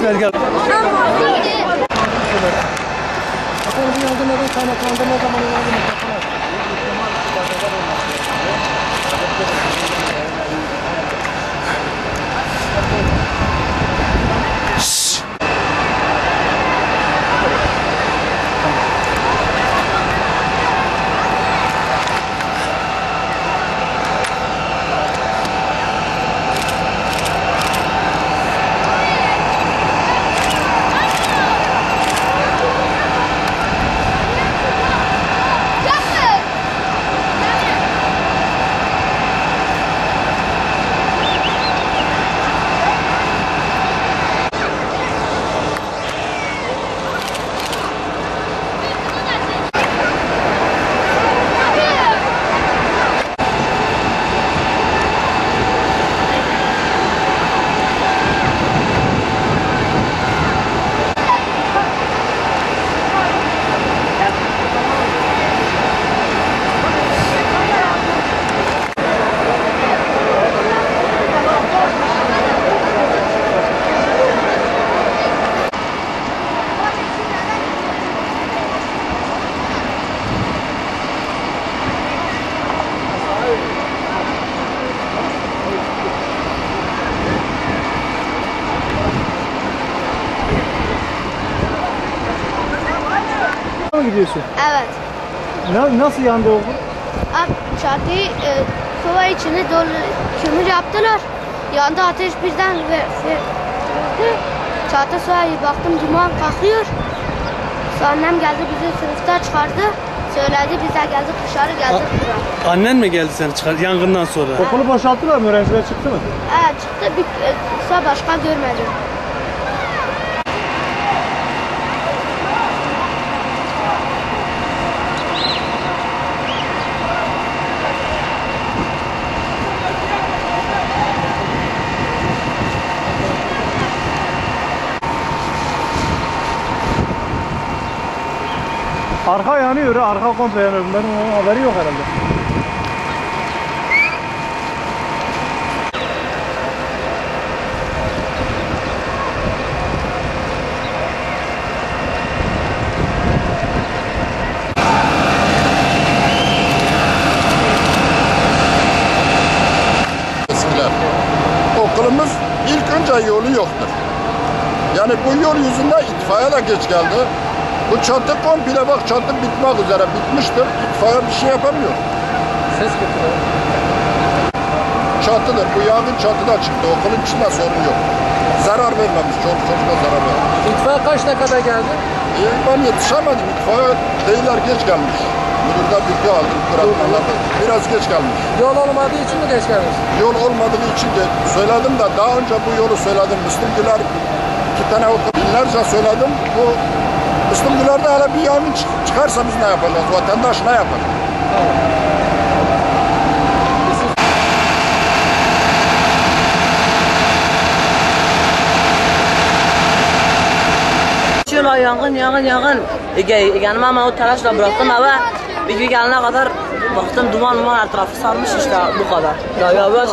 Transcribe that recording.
İsmail gel. mı gidiyorsun? Evet. Na- nasıl yandı oldu? Abi çatıyı e, kova içine dolu kömür yaptılar. Yandı ateş birden ve, çatı sonra baktım duman kalkıyor. Sonra annem geldi bizi sınıfta çıkardı. Söyledi biz de geldik dışarı geldik buraya. Annen mi geldi seni çıkar yangından sonra? Okulu boşalttılar mı? Öğrenciler çıktı mı? Evet çıktı bir e, başka görmedim. Arka yanıyor, arka komple yanıyor. Bunların haberi yok herhalde. Okulumuz ilk önce yolu yoktur. Yani bu yol yüzünden itfaiye de geç geldi. Bu çatı komple bak çatı bitmek üzere bitmiştir. İtfaiye bir şey yapamıyor. Ses getiriyor. Çatıdır. Bu yangın çatıda çıktı. Okulun içinde sorun yok. Zarar vermemiş. Çoluk çocuğa zarar vermemiş. İtfaiye kaç dakikada geldi? E, ben yetişemedim. İtfaiye değiller geç gelmiş. Müdürde bilgi aldım. Bırakmalar. Biraz geç gelmiş. Yol olmadığı için mi geç gelmiş? Yol olmadığı için de söyledim de daha önce bu yolu söyledim. Müslüm Güler iki tane okul binlerce söyledim. Bu Müslüm Güler'de hele bir yangın çık- çıkarsa biz ne yapacağız? Vatandaş ne yapar? Şöyle yangın yangın yangın. Ege, yanıma ama o telaşla bıraktım eve. Bir gün gelene kadar baktım duman duman her tarafı sarmış işte bu kadar. Ya ya böyle